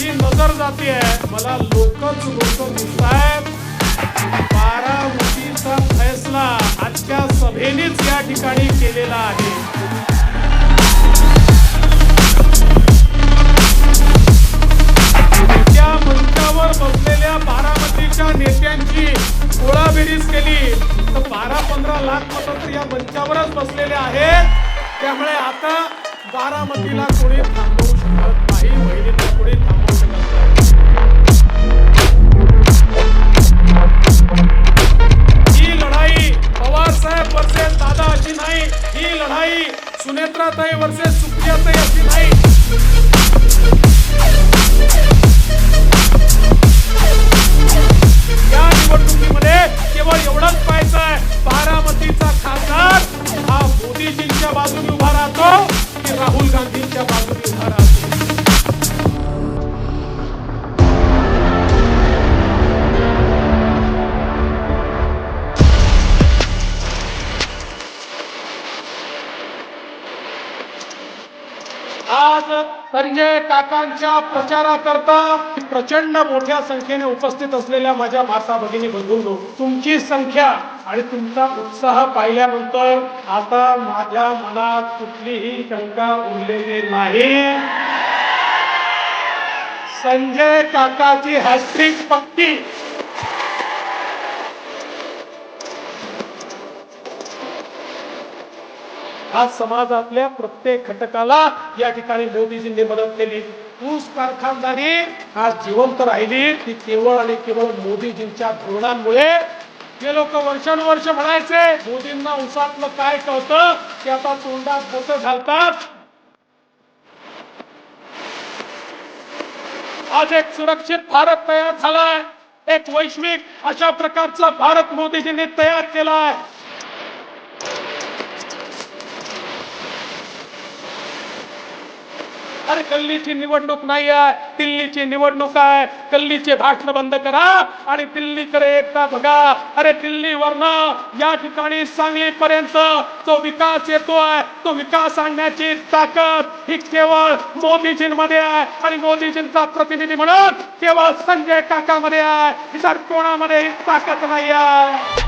जाते मला लोकच लोक दिसत आहेत बारामतीचा फैसला आजच्या सभेनेच या ठिकाणी केलेला आहे. त्या मंचावर बसलेल्या बारामतीच्या नेत्यांची गोळाबेरीज केली. तर बारा पंधरा लाख मतं तर या मंचावरच बसलेले आहेत. त्यामुळे आता बारामतीला कोणी थांबवू शकत नाही. सुनेत्राताई वर्सेस सुप्रियाताई अशी नाही. या निवडणुकीमध्ये केवळ एवढंच पाहायचं आहे. बारामतीचा खासदार हा मोदीजींच्या बाजूने उभा राहतो की राहुल गांधींच्या बाजूने. आज संजय काकांच्या प्रचाराकरता प्रचंड मोठ्या संख्येने उपस्थित असलेल्या माझ्या माता भगिनी बंधूंनो तुमची संख्या आणि तुमचा उत्साह पाहिल्यानंतर आता माझ्या मनात कुठलीही शंका उरलेली नाही. संजय काकाची हॅस्ट्रिक पक्की. हा समाजातल्या प्रत्येक घटकाला या ठिकाणी मोदीजींनी मदत केली. ऊस कारखानदारी आज जिवंत राहिली. ती केवळ आणि केवळ मोदीजींच्या धोरणांमुळे. जे लोक वर्षानुवर्ष म्हणायचे मोदींना उसातलं काय कळतं? ते आता तोंडात बोट घालतात. आज एक सुरक्षित भारत तयार झालाय. एक वैश्विक अशा प्रकारचा भारत मोदीजींनी तयार केलाय. अरे गल्लीची निवडणूक नाही आहे दिल्लीची निवडणूक आहे. गल्लीचे भाषण बंद करा आणि दिल्लीकडे एकदा बघा. अरे दिल्लीवरनं या ठिकाणी सांगली पर्यंत जो विकास येतोय तो विकास आणण्याची ताकद ही केवळ मोदीजींमध्ये आहे. आणि मोदीजींचा प्रतिनिधी म्हणून केवळ संजय काकामध्ये आहे. इतर कोणामध्ये ताकद नाही आहे